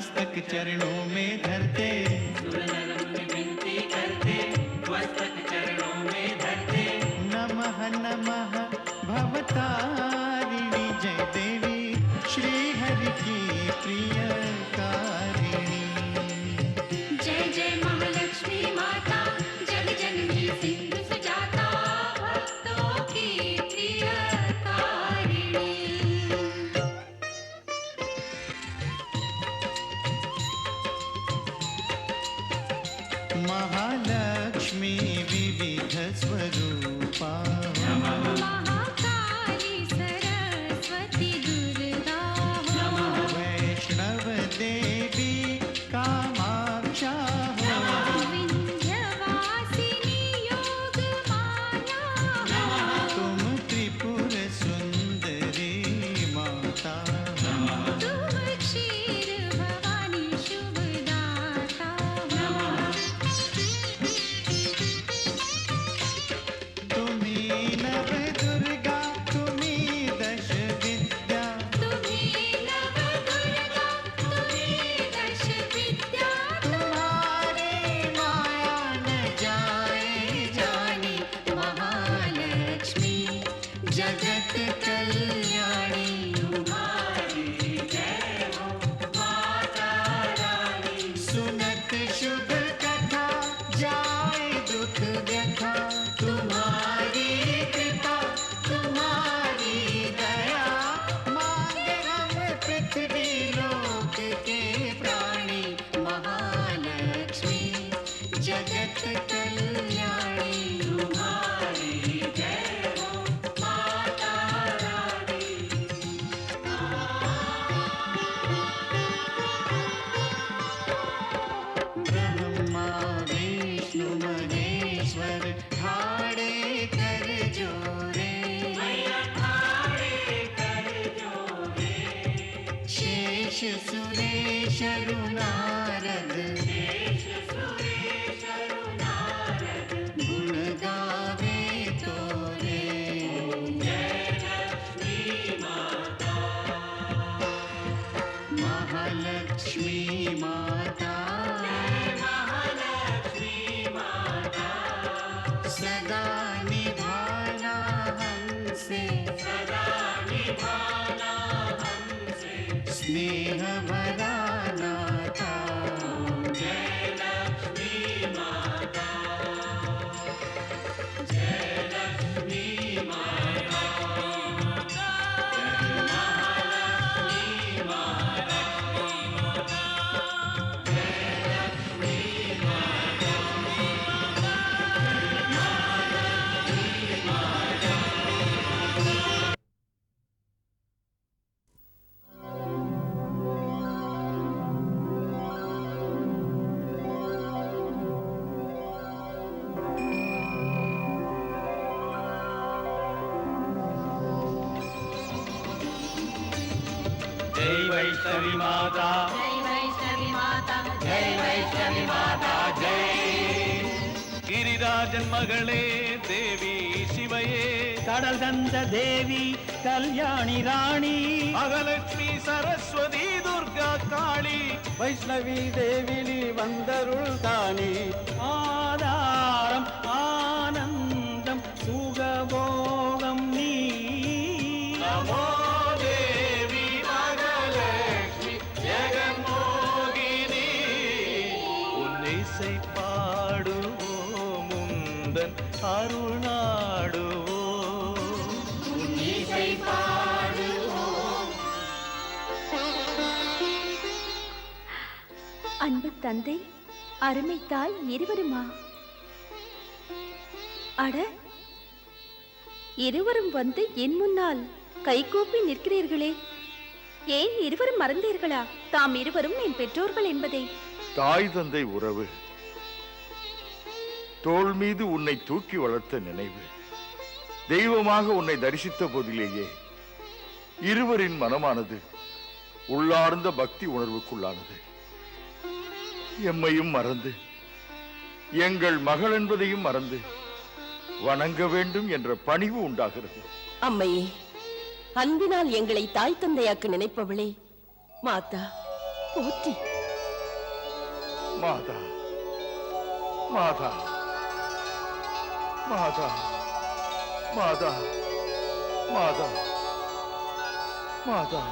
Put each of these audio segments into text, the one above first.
मस्तक चरणों में धरते। Richard. वैष्णवी माता जय वैष्णवी माता जय वैष्णवी माता जय गिरिराजन् देवी शिवये கடல் தந்த தேவி கல்யாணி ராணி மகலட்சுமி சரஸ்வதி துர்கா காளி வைஷ்ணவி தேவிலி வந்தருள் தானி ஆ உன்னை பாடுவோம் உந்தன் அருள்நாடுவோம் அன்பு தந்தை அருமை தாய் இருவருமா? அட இருவரும் வந்து என் முன்னால் கைகூப்பி நிற்கிறீர்களே. ஏன் இருவரும் மறந்தீர்களா? தாம் இருவரும் என் பெற்றோர்கள் என்பதை. தாய் தந்தை உறவு. தோள் மீது உன்னை தூக்கி வளர்த்த நினைவு. தெய்வமாக உன்னை தரிசித்த போதிலேயே இருவரின் மனமானது உள்ளார்ந்த பக்தி உணர்வுக்குள்ளானது. எம்மையும் மறந்து எங்கள் மகள் என்பதையும் மறந்து வணங்க வேண்டும் என்ற பணிவு உண்டாகிறது. அம்மையே அன்பினால் எங்களை தாய் தந்தையாக்க நினைப்பவளே மாதா போற்றி. மாதா மாதா மாதா மாதா மாதா மாதா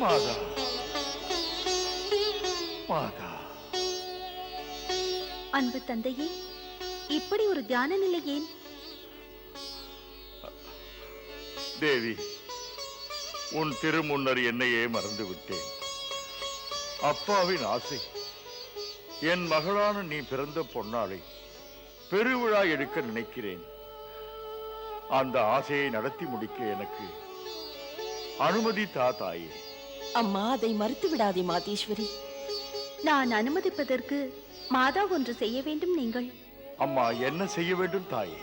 மாதா மாதா. அன்பு தந்தையே இப்படி ஒரு தியான நிலை ஏன்? தேவி உன் திருமுன்னர் என்னையே மறந்து விட்டேன் அப்பாவின் ஆசை என் மகளான நீ பிறந்த பொன்னாளை பெருவிழா எடுக்க நினைக்கிறேன். அந்த ஆசையை நடத்தி முடிக்க எனக்கு அனுமதி தா தாயே. அம்மா அதை மறுத்து விடாதே மாதேஸ்வரி. நான் அனுமதிப்பதற்கு மாதா ஒன்று செய்ய வேண்டும் நீங்கள்? அம்மா என்ன செய்ய வேண்டும் தாயே?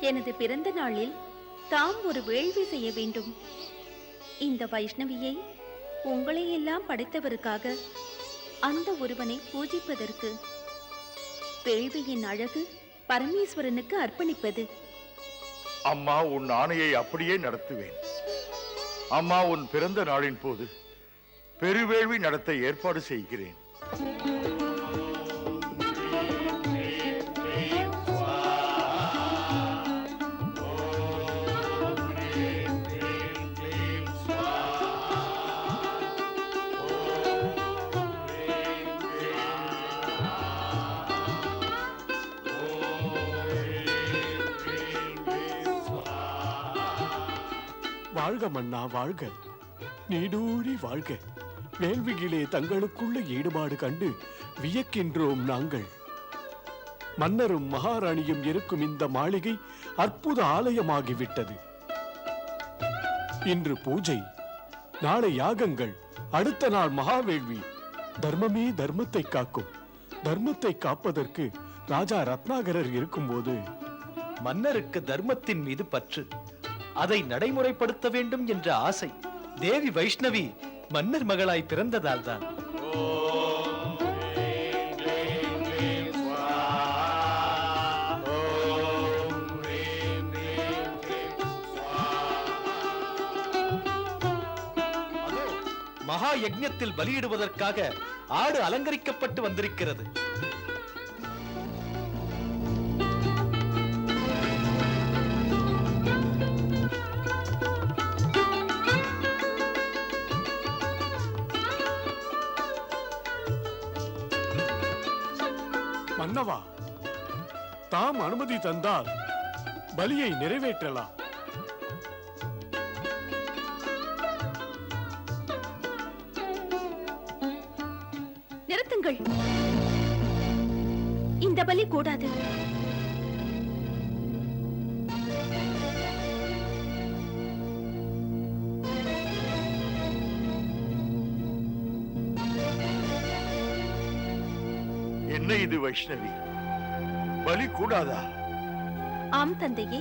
எனது பிறந்த நாளில் தாம் ஒரு வேள்வி செய்ய வேண்டும். இந்த வைஷ்ணவியை உங்களை எல்லாம் படைத்தவருக்காக அந்த ஒருவனை பூஜிப்பதற்கு. வேள்வியின் அழகு பரமேஸ்வரனுக்கு அர்ப்பணிப்பது. அம்மா உன் ஆணையை அப்படியே நடத்துவேன். அம்மா உன் பிறந்த நாளின் போது பெருவேள்வி நடத்த ஏற்பாடு செய்கிறேன். வாழ்க மன்னா வாழ்க. நீடூழி வாழ்க. வேள்வியிலே தங்களுக்குள்ள ஈடுபாடு கண்டு வியக்கின்றோம் நாங்கள். மன்னரும் மகாராணியும் இருக்கும் இந்த மாளிகை அற்புத ஆலயமாகிவிட்டது. இன்று பூஜை நாளை யாகங்கள் அடுத்த நாள் மகாவேள்வி. தர்மமே தர்மத்தை காக்கும். தர்மத்தை காப்பதற்கு ராஜா ரத்னாகரர் இருக்கும்போது. மன்னருக்கு தர்மத்தின் மீது பற்று. அதை நடைமுறைப்படுத்த வேண்டும் என்ற ஆசை. தேவி வைஷ்ணவி மன்னர் மகளாய் பிறந்ததால் தான். மகா யஜ்ஞத்தில் பலியிடுவதற்காக ஆடு அலங்கரிக்கப்பட்டு வந்திருக்கிறது. மன்னவா? தாம் அனுமதி தந்தால் பலியை நிறைவேற்றலாம். நிறுத்துங்கள். இந்த பலி கூடாது. இது வைஷ்ணவி. பலி கூடாதா? ஆம் தந்தையே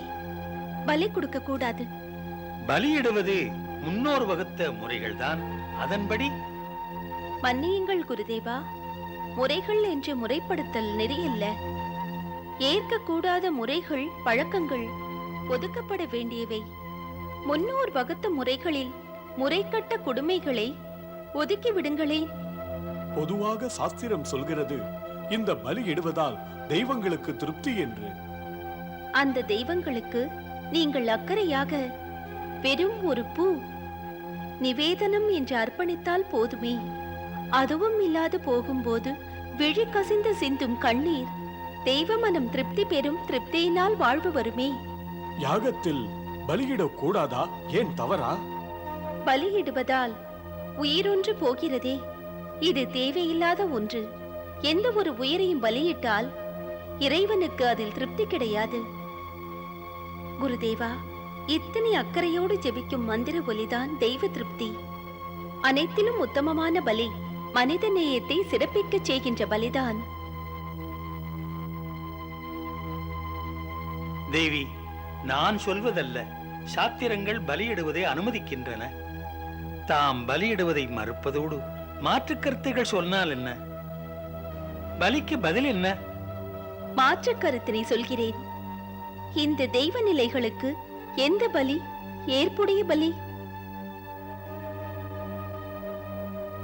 பலி கொடுக்க கூடாது. பலியிடுவது முன்னோர் வகுத்த முறைகள்தான். அதன்படி மன்னியுங்கள் குருதேவா முறைகள் என்று முறைப்படுத்தல் நெறியல்ல. ஏற்கக்கூடாத முறைகள் பழக்கங்கள் ஒதுக்கப்பட வேண்டியவை. முன்னோர் வகுத்த முறைகளில் முறைக்கட்ட கொடுமைகளை ஒதுக்கி விடுங்களேன். பொதுவாக சாஸ்திரம் சொல்கிறது இந்த பலியிடுவதால் தெய்வங்களுக்கு திருப்தி என்று. அந்த தெய்வங்களுக்கு நீங்கள் அக்கறையாக வெறும் ஒரு பூ நிவேதனம் என்று அர்ப்பணித்தால் போதுமே. அதுவும் இல்லாது போகும்போது விழி கசிந்து சிந்தும் கண்ணீர் தெய்வ மனம் திருப்தி பெறும் திருப்தியினால் வாழ்வு வருமே. யாகத்தில் பலியிடக் கூடாதா? ஏன் தவறா? பலியிடுவதால் உயிரொன்று போகிறதே. இது தேவையில்லாத ஒன்று. எந்த ஒரு உயிரையும் பலியிட்டால் இறைவனுக்கு அதில் திருப்தி கிடையாது. குருதேவா இத்தனை அக்கறையோடு ஜெபிக்கும் மந்திர ஒலிதான் தெய்வ திருப்தி. அனைத்திலும் உத்தமமான பலி மனித நேயத்தை சிறப்பிக்கச் செய்கின்ற பலிதான். தேவி நான் சொல்வதல்ல. சாத்திரங்கள் பலியிடுவதை அனுமதிக்கின்றன. தாம் பலியிடுவதை மறுப்பதோடு மாற்றுக் கருத்துகள் சொன்னால் என்ன? பலிக்கு பதில் என்ன? மாற்றுக் கருத்தினை சொல்கிறேன். இந்த தெய்வ நிலைகளுக்கு எந்த பலி? ஏற்புடைய பலி?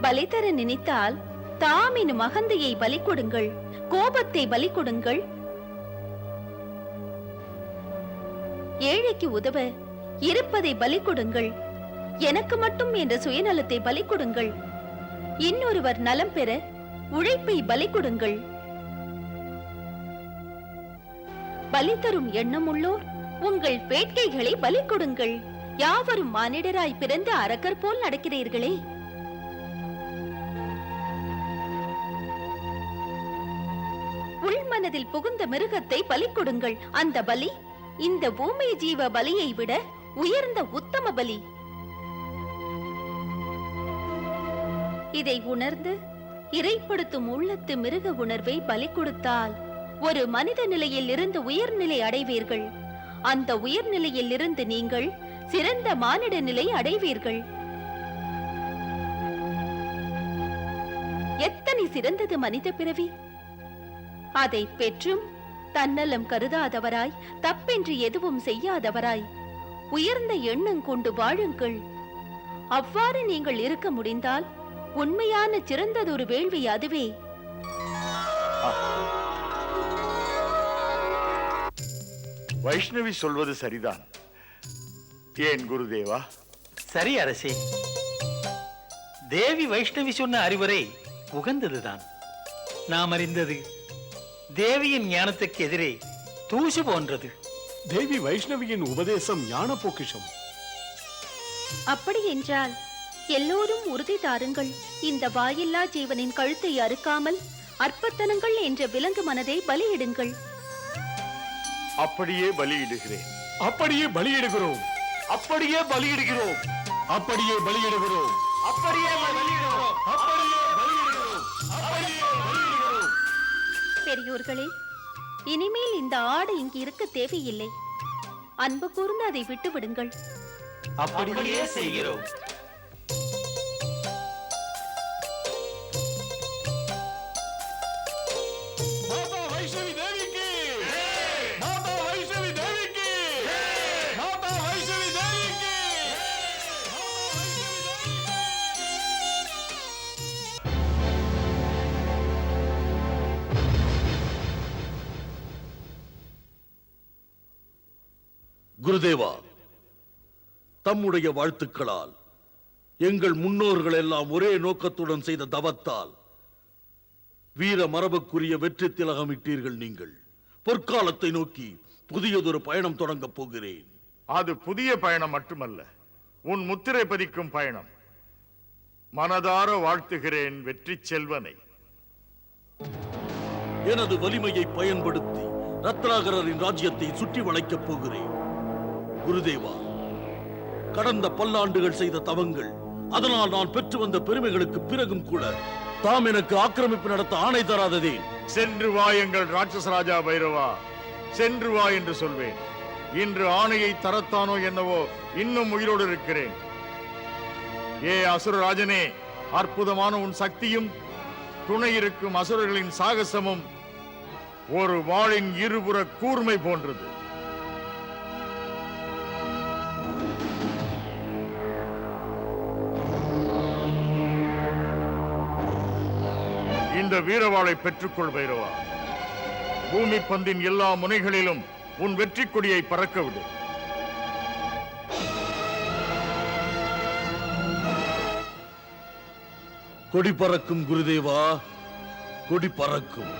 பலி தர நினைத்தால் தாம் எனும் அகந்தையை பலி கொடுங்கள் கோபத்தை பலி கொடுங்கள். ஏழைக்கு உதவ இருப்பதை பலி கொடுங்கள் எனக்கு மட்டும் என்ற சுயநலத்தை பலி கொடுங்கள். இன்னொருவர் நலம் பெற உழைப்பை பலி கொடுங்கள். பலி தரும் எண்ணம் உள்ளோர் உங்கள் வேட்கைகளை பலி கொடுங்கள். யாவரும் மானிடராய் பிறந்த அரக்கர் போல் நடக்கிறீர்களே. உள்மனதில் புகுந்த மிருகத்தை பலி கொடுங்கள். அந்த பலி இந்த பூமி ஜீவ பலியை விட உயர்ந்த உத்தம பலி. இதை உணர்ந்து இறைப்படுத்தும் உள்ளத்து மிருக உணர்வை பலி கொடுத்தால் ஒரு மனித நிலையில் இருந்து உயர்நிலை அடைவீர்கள். அந்த உயர்நிலையில் இருந்து நீங்கள் சிறந்த மானிட நிலை அடைவீர்கள். எத்தனை சிறந்தது மனித பிறவி? அதை பெற்றும் தன்னலம் கருதாதவராய் தப்பென்று எதுவும் செய்யாதவராய் உயர்ந்த எண்ணம் கொண்டு வாழுங்கள். அவ்வாறு நீங்கள் இருக்க முடிந்தால் உண்மையான சிறந்ததொரு வேள்வி அதுவே. வைஷ்ணவி சொல்வது சரிதான். ஏன் குருதேவா? சரி அரசே. தேவி வைஷ்ணவி சொன்ன அறிவுரை உகந்ததுதான். நாம் அறிந்தது தேவியின் ஞானத்துக்கு எதிரே தூசு போன்றது. தேவி வைஷ்ணவியின் உபதேசம் ஞான பொக்கிஷம் அப்படி என்றால் எல்லோரும் உறுதி தாருங்கள். இந்த வாயில்லா ஜீவனின் கழுத்தை அறுக்காமல் அற்பத்தனங்கள் என்ற விலங்கு மனதை பலியிடுங்கள். அப்படியே பலியிடுகிறேன். அப்படியே பலியிடுகிறோம். அப்படியே பலியிடுகிறோம். அப்படியே பலியிடுகிறோம். அப்படியே பலியிடுகிறோம். அப்படியே பலியிடுகிறோம். அப்படியே பலியிடுகிறோம். பெரியோர்களே இனிமேல் இந்த ஆடு இங்கு இருக்க தேவையில்லை. அன்பு கூர்ந்து அதை விட்டு விடுங்கள் அப்படியே செய்கிறோம். குருதேவா தம்முடைய வாழ்த்துக்களால் எங்கள் முன்னோர்கள் எல்லாம் ஒரே நோக்கத்துடன் செய்த தவத்தால் வீர மரபுக்குரிய வெற்றி திலகமிட்டீர்கள் நீங்கள். பொற்காலத்தை நோக்கி புதியதொரு பயணம் தொடங்கப் போகிறேன். அது புதிய பயணம் மட்டுமல்ல உன் முத்திரை பதிக்கும் பயணம். மனதார வாழ்த்துகிறேன் வெற்றி செல்வனை. எனது வலிமையை பயன்படுத்தி ரத்னாகரரின் ராஜ்யத்தை சுற்றி வளைக்கப் போகிறேன். குருதேவா. கடந்த பல்லாண்டுகள் செய்த தவங்கள் அதனால் நான் பெற்று வந்த பெருமைகளுக்கு பிறகும் கூட தாம் எனக்கு ஆக்கிரமிப்பு நடத்த ஆணை தராததே. சென்று வா எங்கள் ராட்சச ராஜா பைரவா. சென்று வா என்று சொல்வேன். இன்று ஆணையை தரத்தானோ என்னவோ இன்னும் உயிரோடு இருக்கிறேன். ஏ அசுரராஜனே அற்புதமான உன் சக்தியும் துணை இருக்கும் அசுரர்களின் சாகசமும் ஒரு வாளின் இருபுற கூர்மை போன்றது. இந்த வீரவாளை பெற்றுக்கொள் பைரவா. பூமி பந்தின் எல்லா முனைகளிலும் உன் வெற்றி கொடியை பறக்க விடு கொடி பறக்கும் குருதேவா. கொடி பறக்கும்.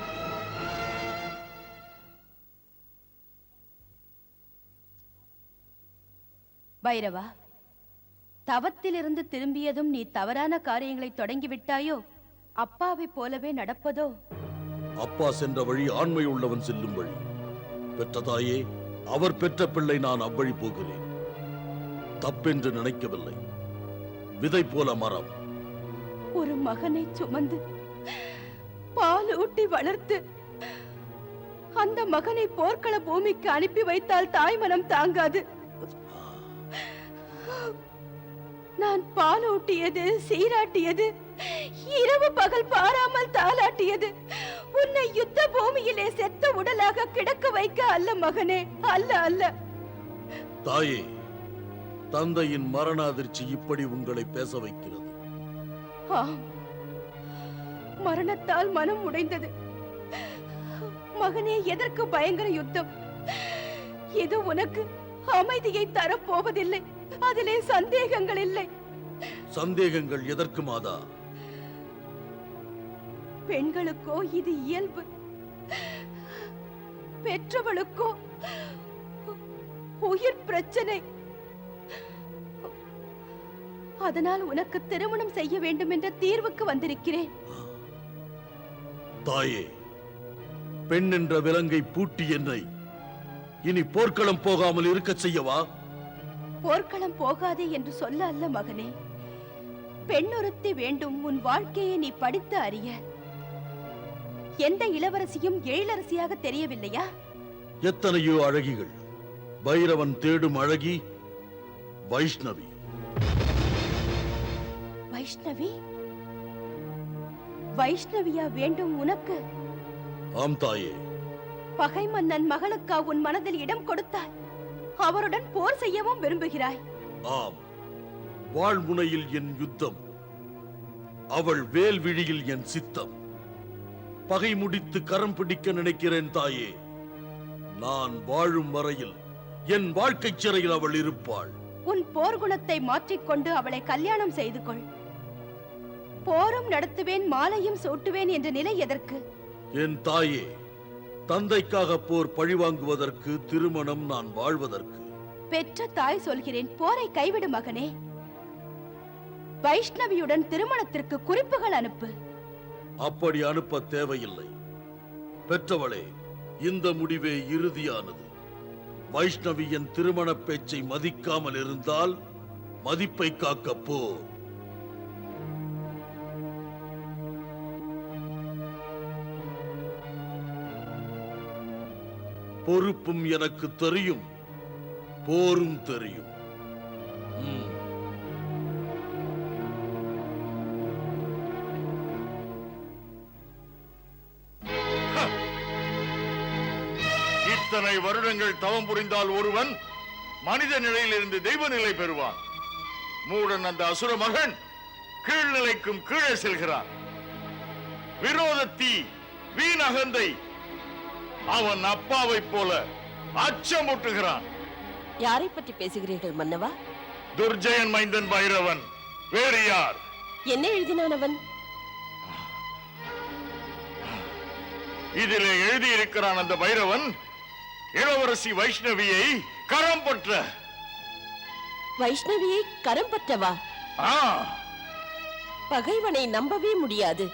பைரவா தவத்திலிருந்து திரும்பியதும் நீ தவறான காரியங்களை தொடங்கிவிட்டாயோ? அப்பாவைப் போலவே நடப்பதோ? அப்பா சென்ற வழி ஆண்மை உள்ளவன் செல்லும் வழி. பெற்ற தாயே அவர் பெற்ற பிள்ளை நான் அவ்வழி போகிறேன். தப்பென்று நினைக்கவில்லை. விதை போல மரம். ஒரு மகனை சுமந்து பால் ஊட்டி வளர்த்து அந்த மகனை போர்க்கள பூமிக்கு அனுப்பி வைத்தால் தாய் மனம் தாங்காது. நான் பால் ஊட்டியது சீராட்டியது இரவு பகல் பாராமல் தாளாட்டியது உன்னை யுத்த பூமியிலே செத்த உடலாக கிடக்க வைக்க அல்ல மகனே அல்ல அல்ல. தாயே தந்தையின் மரண அதிர்ச்சி இப்படி உங்களை பேச வைக்கிறது. மரணத்தால் மனம் உடைந்தது. மகனே எதற்கு பயங்கர யுத்தம்? இது உனக்கு அமைதியை தரப்போவதில்லை. அதிலே சந்தேகங்கள் இல்லை. சந்தேகங்கள் எதற்கு மாதா? பெண்களுக்கோ இது இயல்பு. பெற்றவளுக்கோ உயிர் பிரச்சனை. அதனால் உனக்கு திருமணம் செய்ய வேண்டும் என்ற தீர்வுக்கு வந்திருக்கிறேன். தாயே பெண் என்ற விலங்கை பூட்டி என்னை இனி போர்க்களம் போகாமல் இருக்கச் செய்யவா? போர்க்களம் போகாதே என்று சொல்ல அல்ல மகனே. பெண்ணொருத்தி வேண்டும் உன் வாழ்க்கையை நீ படித்து அறிய. எந்த இளவரசியும் எழிலரசியாக தெரியவில்லையா? எத்தனையோ அழகிகள். பைரவன் தேடும் அழகி வைஷ்ணவி. வைஷ்ணவி? வைஷ்ணவியா வேண்டும் உனக்கு? ஆம் தாயே. பகை மன்னன் மகளுக்கா உன் மனதில் இடம் கொடுத்தாய்? அவருடன் போர் செய்யவும் விரும்புகிறாய். ஆம். வாழ்முனையில் என் யுத்தம். அவள் வேல் விழியில் என் சித்தம். பகை முடித்து கரம் பிடிக்க நினைக்கிறேன் தாயே. நான் வாழும் வரையில் என் வாழ்க்கைச் சிறையில் அவள் இருப்பாள். உன் போர் குணத்தை மாற்றிக்கொண்டு அவளை கல்யாணம் செய்து கொள். போரும் நடத்துவேன் மாலையும் சூட்டுவேன் என்ற நிலை எதற்கு? என் தாயே தந்தைக்காக போர் பழிவாங்குவதற்கு திருமணம் நான் வாழ்வதற்கு. பெற்ற தாய் சொல்கிறேன் போரை கைவிடு மகனே. வைஷ்ணவியுடன் திருமணத்திற்கு குறிப்புகள் அனுப்பு. அப்படி அனுப்ப தேவையில்லை. பெற்றவளே இந்த முடிவே இறுதியானது. வைஷ்ணவியின் திருமண பேச்சை மதிக்காமல் இருந்தால் மதிப்பை காக்க போ. பொறுப்பும் எனக்கு தெரியும். போரும் தெரியும். வருடங்கள் தவம் புரிந்தால் ஒருவன் மனித நிலையிலிருந்து தெய்வ நிலை பெறுவான். மூடன் அந்த அசுர மகன் கீழ்நிலைக்கும் கீழே செல்கிறான். விரோதத்தீ வீண் அகந்தை அவன் அப்பாவைப் போல அச்சமூட்டுகிறான். யாரை பற்றி பேசுகிறீர்கள் மன்னவா? துர்ஜயன் மைந்தன் பைரவன் வேறு யார்? என்ன எழுதினான் அவன் இதிலே எழுதியிருக்கிறான் அந்த பைரவன் இளவரசி வைஷ்ணவியை கரம் பற்ற. வைஷ்ணவியை கரம் பற்றவா? ஆ. பகைவனை நம்பவே முடியாது.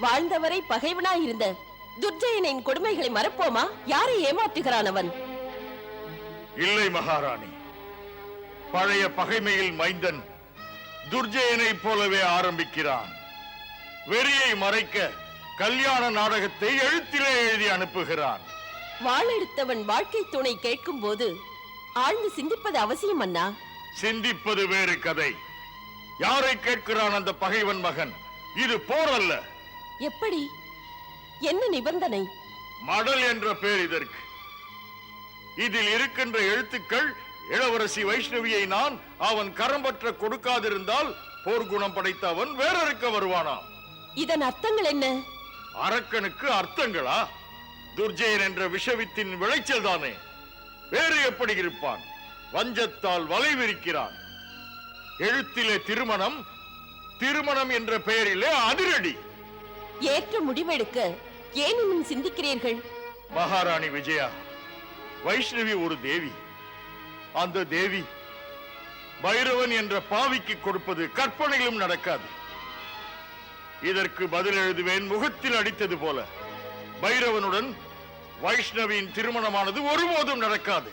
வாழ்ந்தவரை பகைவனாயிருந்த துர்ஜயனின் கொடுமைகளை மறப்போமா? யாரை ஏமாற்றுகிறான் அவன்? இல்லை மகாராணி. பழைய பகைமையில் மைந்தன் துர்ஜயனைப் போலவே ஆரம்பிக்கிறான். வெறியை மறைக்க கல்யாண நாடகத்தை எழுத்திலே எழுதி அனுப்புகிறான். வாளெடுத்தவன் வாழ்க்கை துணை கேட்கும் போது ஆழ்ந்து சிந்திப்பது அவசியம் அண்ணா. சிந்திப்பது வேறு கதை. யாரை கேட்கிறான் அந்த பகைவன் மகன்? இது போர் அல்ல. எப்படி? என்ன நிபந்தனை? மடல் என்ற பெயர் இதற்கு. இதில் இருக்கின்ற எழுத்துக்கள் இளவரசி வைஷ்ணவியை நான் அவன் கரம்பற்ற கொடுக்காதிருந்தால் போர்க்குணம் படைத்த அவன் வேறறுக்க வருவானாம். இதன் அர்த்தங்கள் என்ன? அரக்கனுக்கு அர்த்தங்களா? துர்ஜயன் என்ற விஷவித்தின் விளைச்சல் தானே வேறு எப்படி இருப்பான்? வஞ்சத்தால் வலை விரிக்கிறான் எழுத்திலே திருமணம் திருமணம் என்ற பெயரிலே அதிரடி. ஏற்ற முடிவெடுக்க ஏன் இன்னும் சிந்திக்கிறீர்கள்? மகாராணி விஜயா வைஷ்ணவி ஒரு தேவி. அந்த தேவி பைரவன் என்ற பாவிக்கு கொடுப்பது கற்பனையிலும் நடக்காது. இதற்கு பதில் எழுதுவேன் முகத்தில் அடித்தது போல. பைரவனுடன் வைஷ்ணவியின் திருமணமானது ஒருபோதும் நடக்காது.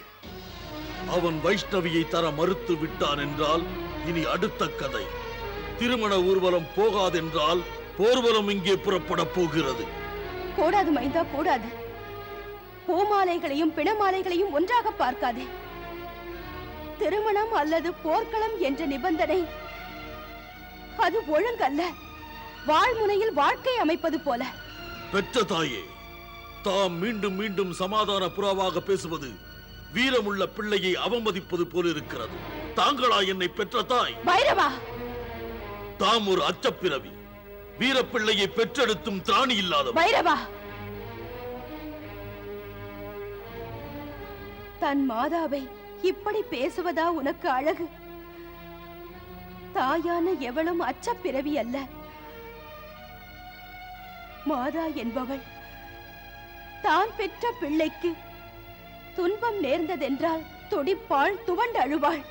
அவன் வைஷ்ணவியை தர மறுத்து விட்டான் என்றால் இனி அடுத்த கதை. திருமண ஊர்வலம் போகாதென்றால் போர்வலம் இங்கே புறப்பட போகிறது. கூடாது மைந்தா கூடாது பூமாலைகளையும் பிணமாலைகளையும் ஒன்றாக பார்க்காதே. திருமணம் அல்லது போர்க்களம் என்ற நிபந்தனை அது ஒழுங்கல்ல. வாழ்முனையில் வாழ்க்கை அமைப்பது போல. பெற்ற தாயே தாம் மீண்டும் மீண்டும் சமாதான புறாவாக பேசுவது வீரமுள்ள பிள்ளையை அவமதிப்பது போல இருக்கிறது. தாங்களா என்னை பெற்ற தாய்? பைரவா! தாம் ஒரு அச்சப்பிறவி. வீரப்பிள்ளையை பெற்றெடுத்தும் திராணி இல்லாதவர். பைரவா! தன் மாதாவை இப்படி பேசுவதா உனக்கு அழகு? தாயான எவளும் அச்சப்பிறவி அல்ல. மாதா என்பவள் தான் பெற்ற பிள்ளைக்கு துன்பம் நேர்ந்ததென்றால் துடிப்பாள் துவண்டு அழுவாள்.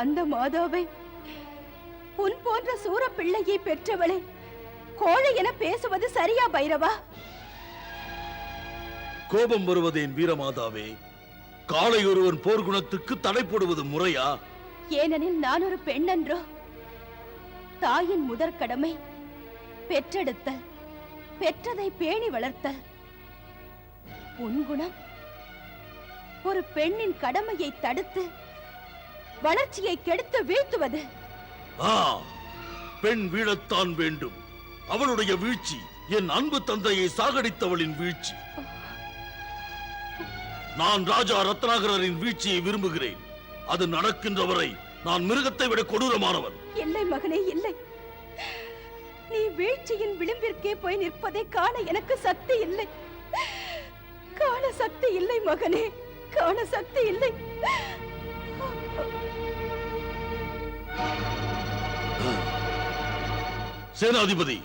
அந்த மாதாவை உன் போன்ற சூர பிள்ளையை பெற்றவளை கோழை என பேசுவது சரியா பைரவா? கோபம் வருவதேன் வீரமாதாவே காலை ஒருவன் போர்க்குணத்துக்கு தடை போடுவது முறையா? ஏனெனில் நான் ஒரு பெண்ணன்றோ தாயின் முதற் கடமை பெற்றெடுத்தல். பெற்றதை பேணி வளர்த்தல் உன் குணம். ஒரு பெண்ணின் கடமையை தடுத்து வளர்ச்சியை கெடுத்து வீழ்த்துவது. பெண் வீழத்தான் வேண்டும். அவளுடைய வீழ்ச்சி என் அன்பு தந்தையை சாகடித்தவளின் வீழ்ச்சி. நான் ராஜா ரத்னாகரரின் வீழ்ச்சியை விரும்புகிறேன். அது நடக்கின்ற வரை நான் மிருகத்தை விட கொடூரமானவன். இல்லை மகனே இல்லை. நீ வீழ்ச்சியின் விளிம்பிற்கே போய் நிற்பதை காண எனக்கு சக்தி இல்லை. காண சக்தி இல்லை மகனே காண சக்தி இல்லை. சேனாதிபதி.